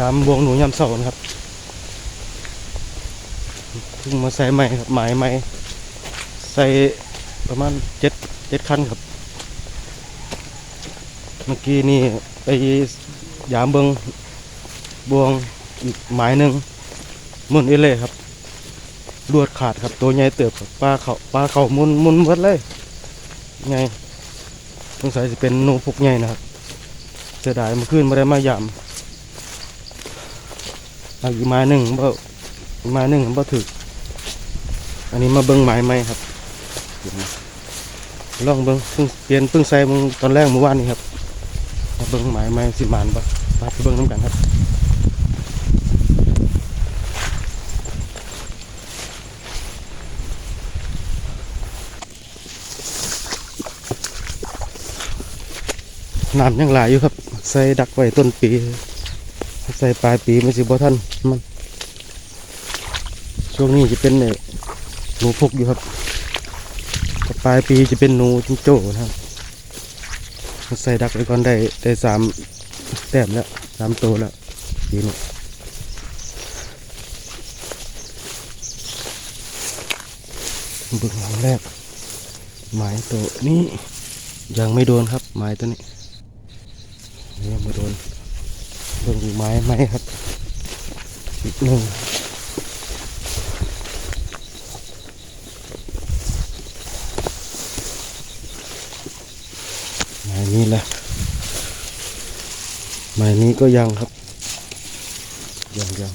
ยามบวงหนูยามเสาร์นครับเพิ่งมาใส่ใหม่ครับหมายใหม่ใส่ประมาณเจ็ดเจ็ดคันครับ เมื่อกี้นี่ไปยามเบิงบวงอีกหมายหนึ่งมุนเอเล่ครับลวดขาดครับตัวใหญ่เติบครับปลาเขาปลาเขามุนมุนหมดเลยไงสงสัยจะเป็นหนูพวกใหญ่นะครับเสียดายเมื่อคืนไม่ได้มายาม เอาอีกม้หนึ่งบ่ม้หนึ่งบ่ถึก อันนี้มาเบิ้งไม้ไหมครับลองเบิ้งเพิ่งเปลี่ยนเพิ่งใส่เบิ่งตอนแรกเมื่อวานนี้ครับมาเบิ้งไม้ไหมสิมานปะไปไปเบิ้งน้ำกันครับน้ำยังหลายอยู่ครับ ใส่ดักไว้ต้นปี ใส่ปลายปีมันสิบ่ทันมัน ช่วงนี้จะเป็นเนี่ยหนูพุกอยู่ครับปลายปีจะเป็นหนูจิ้งโจ้นะครับใส่ดักไว้ก่อนได้ได้สามแต้มแล้วสามตัวแล้วปีนี้บึกหางแรก หมายตัวนี้ยังไม่โดนครับ หมายตัวนี้ยังไม่โดน เบิ่งอยู่ไม้ไหมครับอีกหนึ่งหมายนี้แหละหมายนี้ก็ยังครับ ยังยัง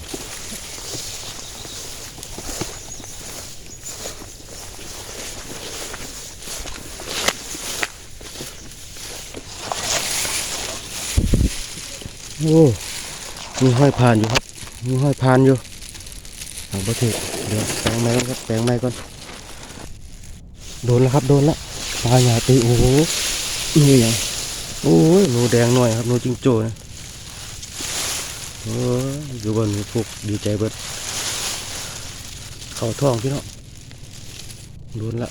โอ้มีห้อยพานอยู่ครับมีห้อยพานอยู่หางประเทศเดี๋ยวแปลงไม้ก่อนครับแปลงไม้ก่อนโดนแล้วครับโดนแล้วปลาหยาตีโอ้โหนี่ยังโอ้ยหนูแดงหน่อยครับหนูจิงโจ้นะโอ้ยอยู่บนนี้พวกดีใจเบิดเข่าท้องพี่น้องรุนละ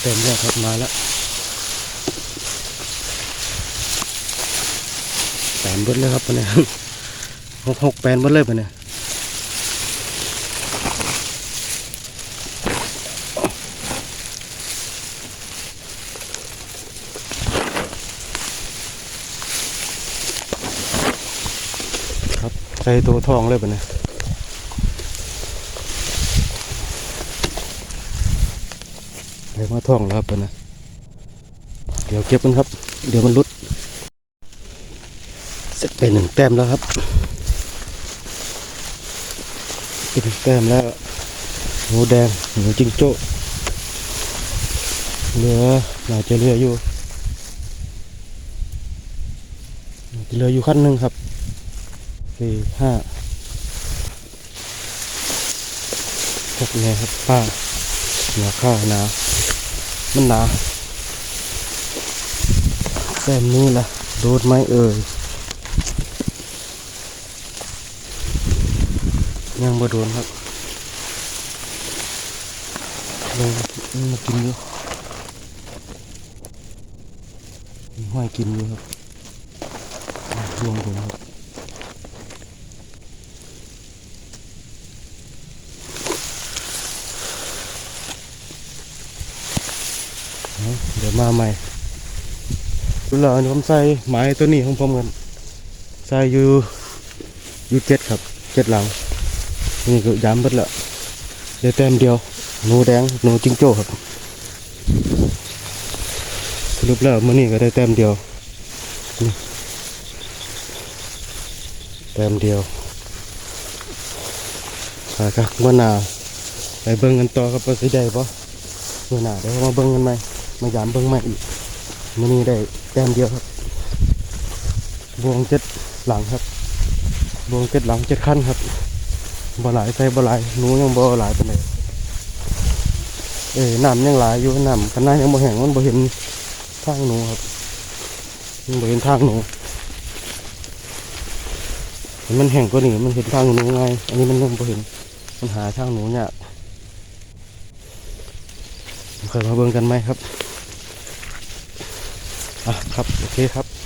เต็มแล้วครับมาแล้ว แปนเบิดเลยครับปะเนี่ยหกหกแปนเบิดเลยปะเนี่ยครับใส่ตัวทองเลยปะเนี่ยใส่มาทองแล้วครับปะเนี่ยเดี๋ยวเก็บกันครับ เดี๋ยวมันลุด เสร็จไปหนึ่งแต้มแล้วครับเป็นแต้มแล้วหมูแดงหมูจิงโจ้เหลือน่าจะเหลืออยู่จะเหลืออยู่ขั้นหนึ่งครับสี่ห้าหกเนี่ยครับป้าหนาข้าหนามันหนาแต้มนี้ล่ะโดดไหมเอ่ย ยังบ่โดนครับลงมากินอยู่มีห้อยกินอยู่ครับรวมผมครับเดี๋ยวมาใหม่ดูแลอันนี้ผมใส่ไม้ตัวนี้ของผมกันใส่อยู่อยู่เจ็ดครับเจ็ดหลัง นี่ก็ย้ำบิดละเดี๋ยวแต้มเดียวหนูแดงหนูจิงโจ้ครับสรุปแล้วมื่อนี้ก็ได้แต้มเดียวนี่แต้มเดียวไปครับว่าหนาไปเบิ่งกันต่อครับว่าสิได้ปะเมื่อหนาเดี๋ยวมาเบิ้งกันไหมมายามเบิ้งใหม่อีกมื่อนี้ได้แต้มเดียวครับ บวงเจ็ดหลังครับ บวงเจ็ดหลังเจ็ดขั้นครับ บ่หลายใส่บ่หลายหนูยังบ่หลายปานใดเอ้ยน้ำยังหลายอยู่น้ำกันน้ายังบ่แห้งมันบ่เห็นทางหนูครับมันบ่เห็นทางหนูเห็นมันแห้งกว่านี้มันเห็นทางหนูไงอันนี้มันยังบ่เห็นมันหาทางหนูยากเคยมาเบิ่งกันไหมครับอะครับโอเคครับ